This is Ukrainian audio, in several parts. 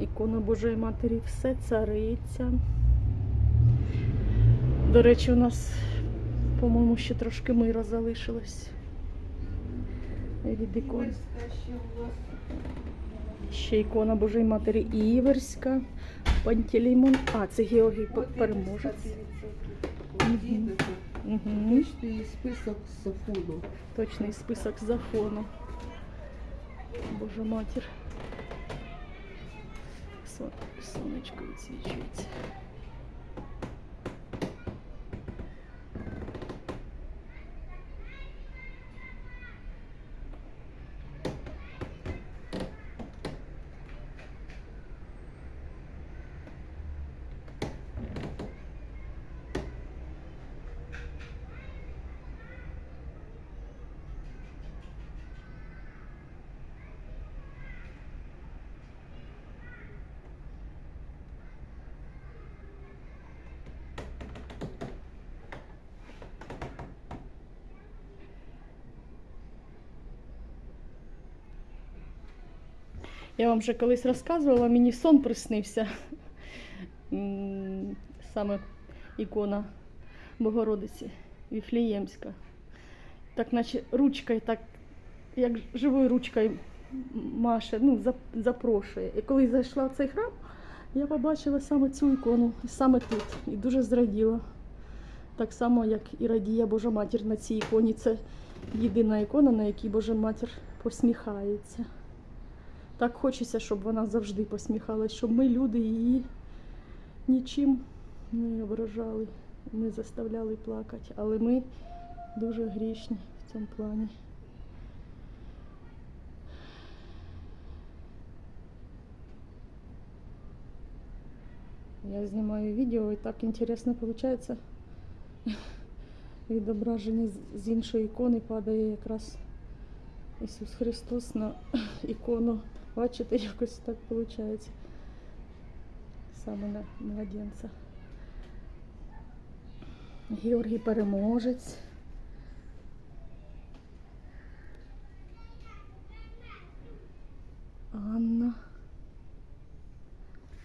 Ікона Божої Матері, все цариця. До речі, у нас, по-моєму, ще трошки мира залишилось. Від ікон. Ще ікона Божої Матері Іверська, Пантелеймон. А, це Георгій переможець. Угу. Точний список з фону. Точний список з фону. Божа матір. Сон- Сонечко відсвічується. Я вам вже колись розказувала, мені сон приснився. Саме ікона Богородиці Віфліємська. Так, наче ручкою, так, як живою ручкою маше, ну, запрошує. І коли зайшла в цей храм, я побачила саме цю ікону, саме тут. І дуже зраділа. Так само, як і радіє Божа матір на цій іконі. Це єдина ікона, на якій Божа матір посміхається. Так хочеться, щоб вона завжди посміхалась, щоб ми, люди, її нічим не ображали, не заставляли плакати. Але ми дуже грішні в цьому плані. Я знімаю відео і так інтересно виходить. Відображення з- іншої ікони падає якраз Ісус Христос на ікону. Бачите, якось так виходить. Саме на младенця. Георгій переможець. Анна.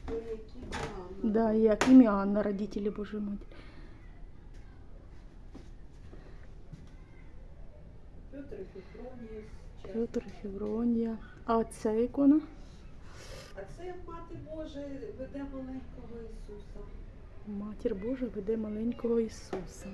Ну, які мами. Да, як ім'я Анна, родителі Божої Матері. Петр Фіфронія. Петр Февронія. А ця ікона? А це мати Божа веде маленького Ісуса. Матір Божа веде маленького Ісуса.